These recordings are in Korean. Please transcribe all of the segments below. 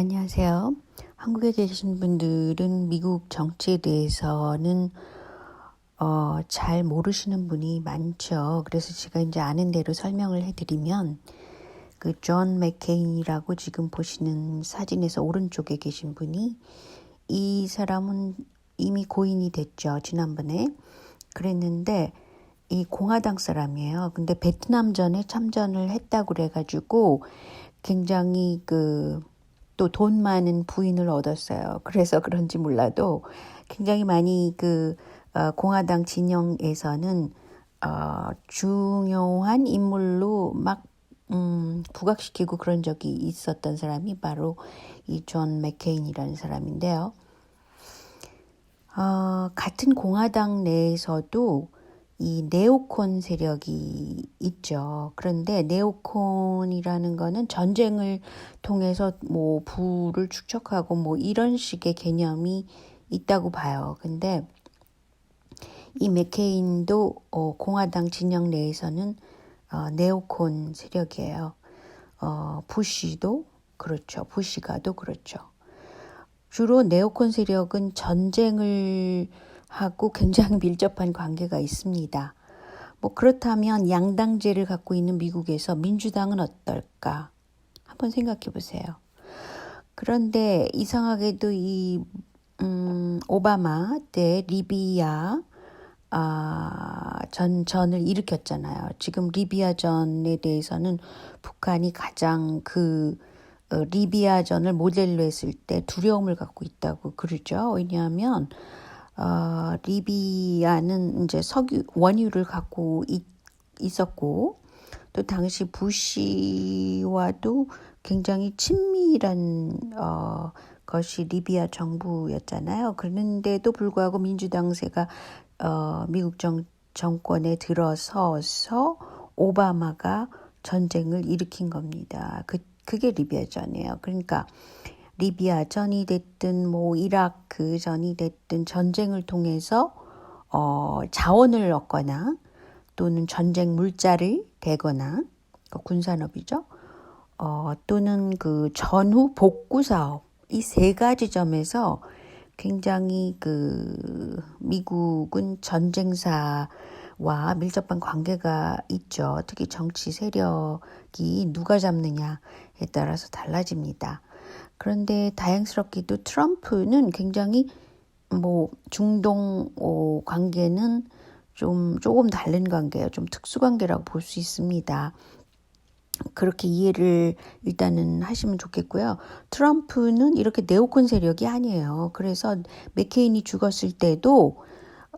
안녕하세요. 한국에 계신 분들은 미국 정치에 대해서는 어, 잘 모르시는 분이 많죠. 그래서 제가 이제 아는 대로 설명을 해드리면 그 존 맥케인이라고 지금 보시는 사진에서 오른쪽에 계신 분이 이 사람은 이미 고인이 됐죠. 지난번에 그랬는데 이 공화당 사람이에요. 근데 베트남전에 참전을 했다고 그래가지고 굉장히 그 또 돈 많은 부인을 얻었어요. 그래서 그런지 몰라도 굉장히 많이 그 어, 공화당 진영에서는 어, 중요한 인물로 막 음, 부각시키고 그런 적이 있었던 사람이 바로 이 존 맥케인이라는 사람인데요. 어, 같은 공화당 내에서도 이 네오콘 세력이 있죠. 그런데 네오콘이라는 거는 전쟁을 통해서 뭐 부를 축적하고 뭐 이런 식의 개념이 있다고 봐요. 근데 이 맥케인도 어, 공화당 진영 내에서는 어, 네오콘 세력이에요. 어, 부시도 그렇죠. 부시가도 그렇죠. 주로 네오콘 세력은 전쟁을 하고 굉장히 밀접한 관계가 있습니다. 뭐 그렇다면 양당제를 갖고 있는 미국에서 민주당은 어떨까? 한번 생각해 보세요. 그런데 이상하게도 이 음, 오바마 때 리비아 아, 전 전을 일으켰잖아요. 지금 리비아 전에 대해서는 북한이 가장 그 어, 리비아 전을 모델로 했을 때 두려움을 갖고 있다고 그러죠. 왜냐하면 어, 리비아는 이제 석유 원유를 갖고 있, 있었고 또 당시 부시와도 굉장히 친밀한 어, 것이 리비아 정부였잖아요. 그런데도 불구하고 민주당세가 어, 미국 정, 정권에 들어서서 오바마가 전쟁을 일으킨 겁니다. 그, 그게 리비아전이에요. 그러니까 리비아 전이 됐든 뭐 이라크 전이 됐든 전쟁을 통해서 어, 자원을 얻거나 또는 전쟁 물자를 대거나 그 군산업이죠. 어, 또는 그 전후 복구 사업 이 세 가지 점에서 굉장히 그 미국은 전쟁사 와 밀접한 관계가 있죠. 특히 정치 세력이 누가 잡느냐에 따라서 달라집니다. 그런데 다행스럽게도 트럼프는 굉장히 뭐 중동 어, 관계는 좀 조금 다른 관계예요. 좀 특수 관계라고 볼 수 있습니다. 그렇게 이해를 일단은 하시면 좋겠고요. 트럼프는 이렇게 네오콘 세력이 아니에요. 그래서 맥케인이 죽었을 때도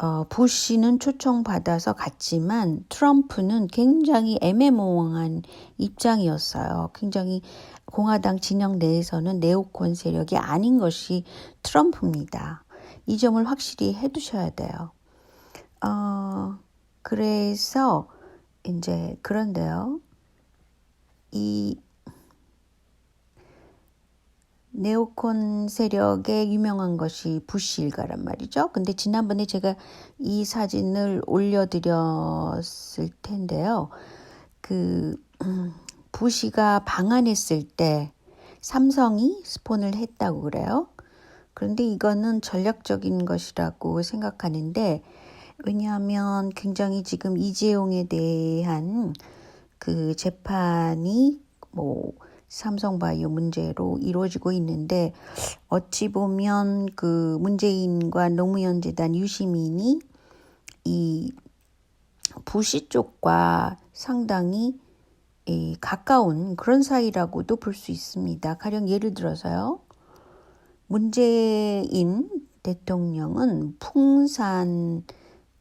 어, 부시는 초청받아서 갔지만 트럼프는 굉장히 애매모호한 입장이었어요. 굉장히 공화당 진영 내에서는 네오콘 세력이 아닌 것이 트럼프입니다. 이 점을 확실히 해두셔야 돼요. 어, 그래서 이제 그런데요. 이 네오콘 세력에 유명한 것이 부시 일가란 말이죠. 근데 지난번에 제가 이 사진을 올려드렸을 텐데요. 그 음, 부시가 방한했을 때 삼성이 스폰을 했다고 그래요. 그런데 이거는 전략적인 것이라고 생각하는데 왜냐하면 굉장히 지금 이재용에 대한 그 재판이 뭐 삼성바이오 문제로 이루어지고 있는데 어찌 보면 그 문재인과 노무현 재단 유시민이 이 부시 쪽과 상당히 이 가까운 그런 사이라고도 볼 수 있습니다. 가령 예를 들어서요. 문재인 대통령은 풍산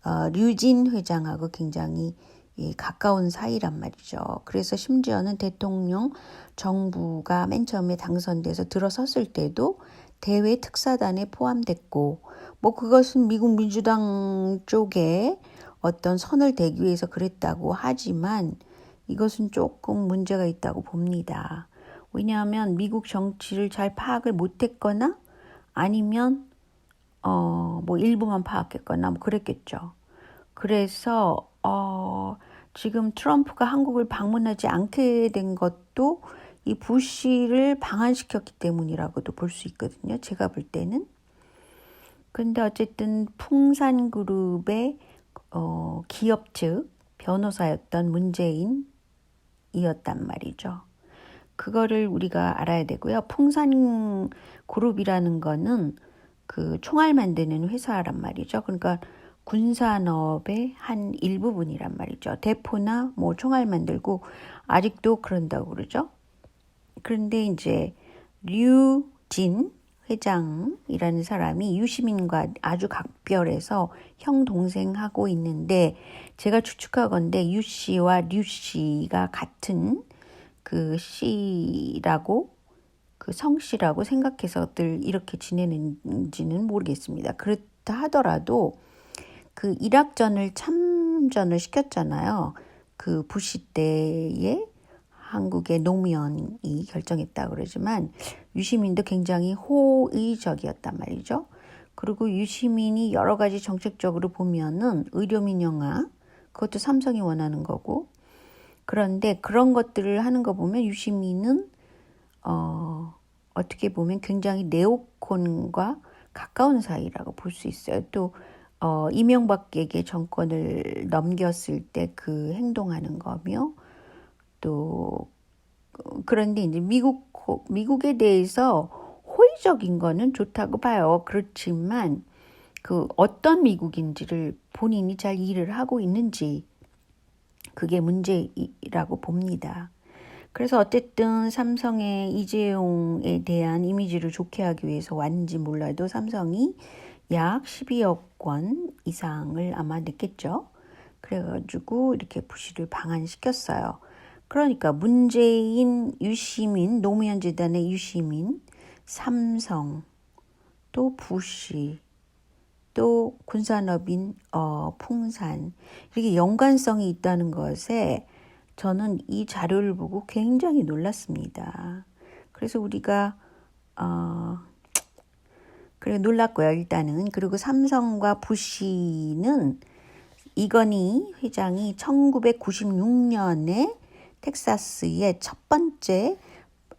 어, 류진 회장하고 굉장히 예, 가까운 사이란 말이죠. 그래서 심지어는 대통령 정부가 맨 처음에 당선돼서 들어섰을 때도 대외 특사단에 포함됐고, 뭐 그것은 미국 민주당 쪽에 어떤 선을 대기 위해서 그랬다고 하지만 이것은 조금 문제가 있다고 봅니다. 왜냐하면 미국 정치를 잘 파악을 못했거나 아니면 어, 뭐 일부만 파악했거나 뭐 그랬겠죠. 그래서 어, 지금 트럼프가 한국을 방문하지 않게 된 것도 이 부시를 방한시켰기 때문이라고도 볼 수 있거든요. 제가 볼 때는. 근데 어쨌든 풍산 그룹의 어, 기업 측 변호사였던 문재인이었단 말이죠. 그거를 우리가 알아야 되고요. 풍산 그룹이라는 거는 그 총알 만드는 회사란 말이죠. 그러니까 군산업의 한 일부분이란 말이죠. 대포나 뭐 총알 만들고 아직도 그런다고 그러죠. 그런데 이제 류진 회장이라는 사람이 유시민과 아주 각별해서 형 동생하고 있는데 제가 추측하건대 유 씨와 류 씨가 같은 그 씨라고 그 성씨라고 생각해서들 이렇게 지내는지는 모르겠습니다. 그렇다 하더라도 그 일학전을 참전을 시켰잖아요. 그 부시 때에 한국의 노무현이 결정했다 그러지만 유시민도 굉장히 호의적이었단 말이죠. 그리고 유시민이 여러 가지 정책적으로 보면은 의료민영화 그것도 삼성이 원하는 거고 그런데 그런 것들을 하는 거 보면 유시민은 어 어떻게 보면 굉장히 네오콘과 가까운 사이라고 볼 수 있어요. 또 어, 이명박에게 정권을 넘겼을 때 그 행동하는 거며 또 그런데 이제 미국 미국에 대해서 호의적인 거는 좋다고 봐요. 그렇지만 그 어떤 미국인지를 본인이 잘 이해를 하고 있는지 그게 문제라고 봅니다. 그래서 어쨌든 삼성의 이재용에 대한 이미지를 좋게 하기 위해서 왔는지 몰라도 삼성이 약 12억 원 이상을 아마 냈겠죠. 그래가지고 이렇게 부시를 방한시켰어요. 그러니까 문재인, 유시민, 노무현 재단의 유시민, 삼성, 또 부시, 또 군산업인 어, 풍산 이렇게 연관성이 있다는 것에 저는 이 자료를 보고 굉장히 놀랐습니다. 그래서 우리가 어, 그래 놀랐고요 일단은 그리고 삼성과 부시는 이건희 회장이 1996년에 텍사스의 첫 번째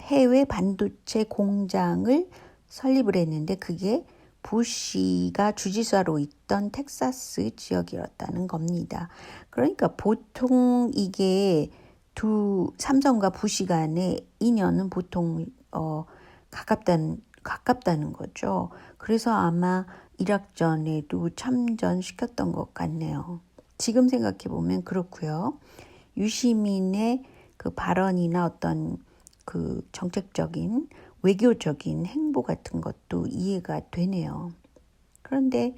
해외 반도체 공장을 설립을 했는데 그게 부시가 주지사로 있던 텍사스 지역이었다는 겁니다. 그러니까 보통 이게 두 삼성과 부시 간의 인연은 보통 어 가깝다는 가깝다는 거죠. 그래서 아마 일학전에도 참전시켰던 것 같네요. 지금 생각해 보면 그렇고요. 유시민의 그 발언이나 어떤 그 정책적인 외교적인 행보 같은 것도 이해가 되네요. 그런데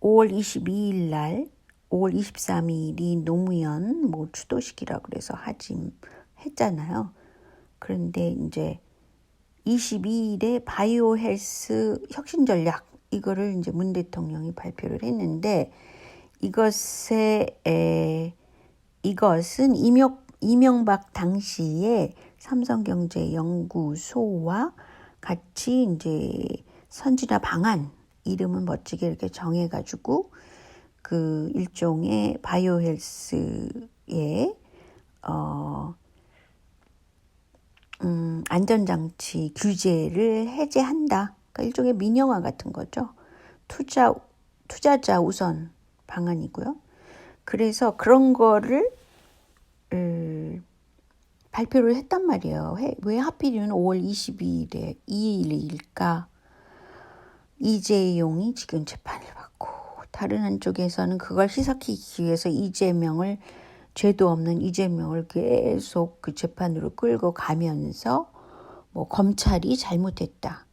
5월 22일 날 5월 23일이 노무현 뭐 추도식이라 그래서 하지 했잖아요. 그런데 이제 22일에 바이오 헬스 혁신 전략 이거를 이제 문 대통령이 발표를 했는데 이것에 에, 이것은 이명, 이명박 당시에 삼성경제연구소와 같이 이제 선진화 방안 이름은 멋지게 이렇게 정해가지고 그 일종의 바이오 헬스의 어, 음, 안전장치 규제를 해제한다. 그러니까 일종의 민영화 같은 거죠. 투자, 투자자 우선 방안이고요. 그래서 그런 거를 음, 발표를 했단 말이에요. 왜 하필이면 5월 22일에 2일일까? 이재용이 지금 재판을 받고 다른 한쪽에서는 그걸 희석하기 위해서 이재명을 죄도 없는 이재명을 계속 그 재판으로 끌고 가면서 뭐 검찰이 잘못했다.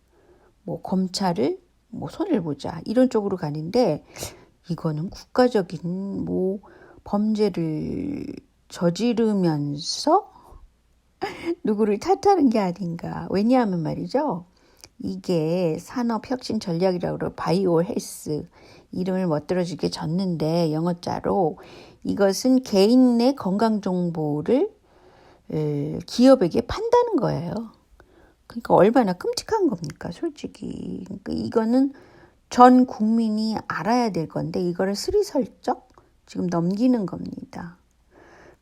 뭐 검찰을 뭐 손을 보자. 이런 쪽으로 가는데 이거는 국가적인 뭐 범죄를 저지르면서 누구를 탓하는 게 아닌가. 왜냐하면 말이죠. 이게 산업혁신 전략이라고 바이오 헬스 이름을 멋들어지게 졌는데 영어자로 이것은 개인 내 건강 정보를 기업에게 판다는 거예요. 그러니까 얼마나 끔찍한 겁니까, 솔직히. 그러니까 이거는 전 국민이 알아야 될 건데 이거를 스리슬쩍 지금 넘기는 겁니다.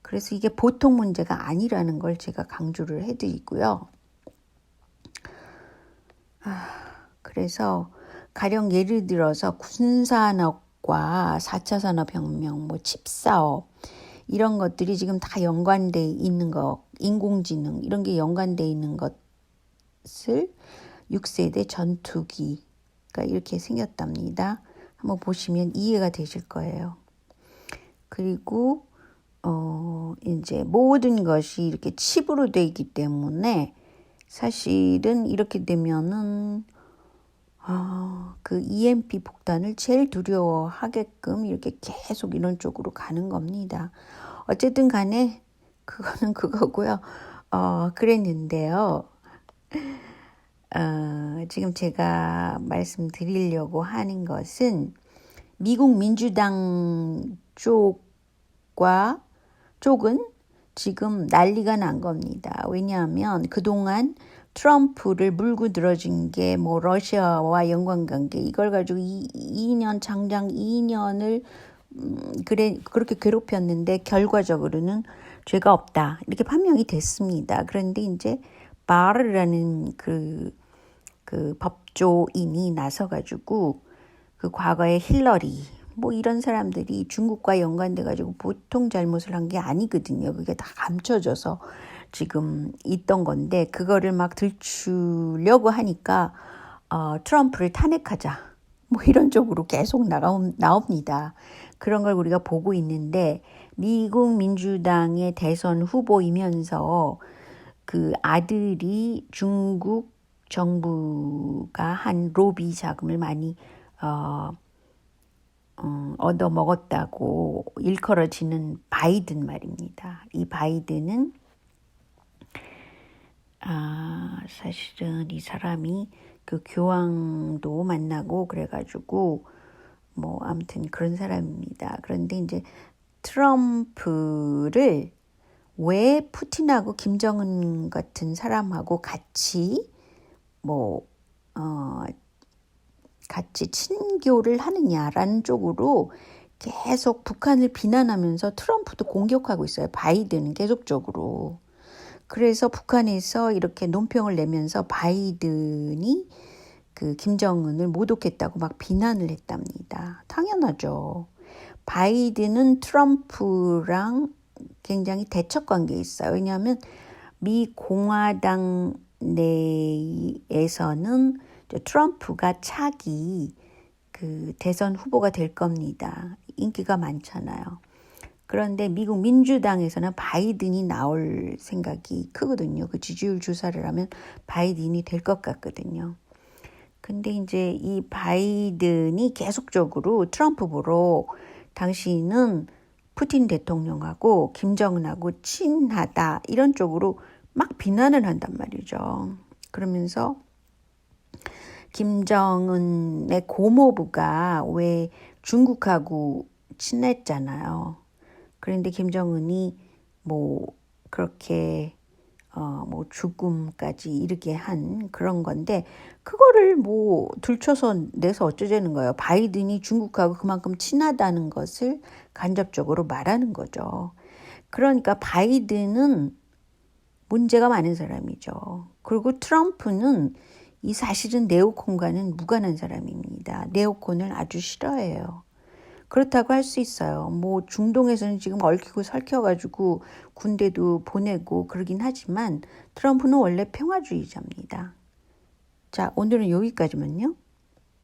그래서 이게 보통 문제가 아니라는 걸 제가 강조를 해드리고요. 아, 그래서 가령 예를 들어서 군산업 과 4차 산업혁명, 뭐 칩사업 이런 것들이 지금 다 연관돼 있는 거, 인공지능 이런 게 연관돼 있는 것을 6세대 전투기가 이렇게 생겼답니다. 한번 보시면 이해가 되실 거예요. 그리고 어 이제 모든 것이 이렇게 칩으로 돼 있기 때문에 사실은 이렇게 되면은 아, 그 EMP 폭탄을 제일 두려워하게끔 이렇게 계속 이런 쪽으로 가는 겁니다. 어쨌든 간에 그거는 그거고요. 어, 그랬는데요. 어, 지금 제가 말씀드리려고 하는 것은 미국 민주당 쪽과 쪽은 지금 난리가 난 겁니다. 왜냐하면 그동안 트럼프를 물고 늘어진 게 뭐 러시아와 연관관계 이걸 가지고 이, 2년 장장 2년을 음, 그래 그렇게 괴롭혔는데 결과적으로는 죄가 없다 이렇게 판명이 됐습니다. 그런데 이제 바르라는 그, 그 법조인이 나서가지고 그 과거에 힐러리 뭐 이런 사람들이 중국과 연관돼 가지고 보통 잘못을 한 게 아니거든요. 그게 다 감춰져서 지금 있던 건데 그거를 막 들추려고 하니까 어, 트럼프를 탄핵하자 뭐 이런 쪽으로 계속 나가 나옵니다. 그런 걸 우리가 보고 있는데 미국 민주당의 대선 후보이면서 그 아들이 중국 정부가 한 로비 자금을 많이 어, 어, 얻어 먹었다고 일컬어지는 바이든 말입니다. 이 바이든은 아, 사실은 이 사람이 그 교황도 만나고 그래가지고 뭐 아무튼 그런 사람입니다. 그런데 이제 트럼프를 왜 푸틴하고 김정은 같은 사람하고 같이 뭐 어, 같이 친교를 하느냐라는 쪽으로 계속 북한을 비난하면서 트럼프도 공격하고 있어요. 바이든은 계속적으로. 그래서 북한에서 이렇게 논평을 내면서 바이든이 그 김정은을 모독했다고 막 비난을 했답니다. 당연하죠. 바이든은 트럼프랑 굉장히 대척 관계에 있어요. 왜냐하면 미 공화당 내에서는 트럼프가 차기 그 대선 후보가 될 겁니다. 인기가 많잖아요. 그런데 미국 민주당에서는 바이든이 나올 생각이 크거든요. 그 지지율 조사를 하면 바이든이 될 것 같거든요. 근데 이제 이 바이든이 계속적으로 트럼프 보러 당신은 푸틴 대통령하고 김정은하고 친하다 이런 쪽으로 막 비난을 한단 말이죠. 그러면서 김정은의 고모부가 왜 중국하고 친했잖아요. 그런데 김정은이 뭐 그렇게 어 뭐 죽음까지 이르게 한 그런 건데 그거를 뭐 들춰서 내서 어쩌자는 거예요. 바이든이 중국하고 그만큼 친하다는 것을 간접적으로 말하는 거죠. 그러니까 바이든은 문제가 많은 사람이죠. 그리고 트럼프는 이 사실은 네오콘과는 무관한 사람입니다. 네오콘을 아주 싫어해요. 그렇다고 할 수 있어요. 뭐 중동에서는 지금 얽히고 설켜가지고 군대도 보내고 그러긴 하지만 트럼프는 원래 평화주의자입니다. 자, 오늘은 여기까지만요.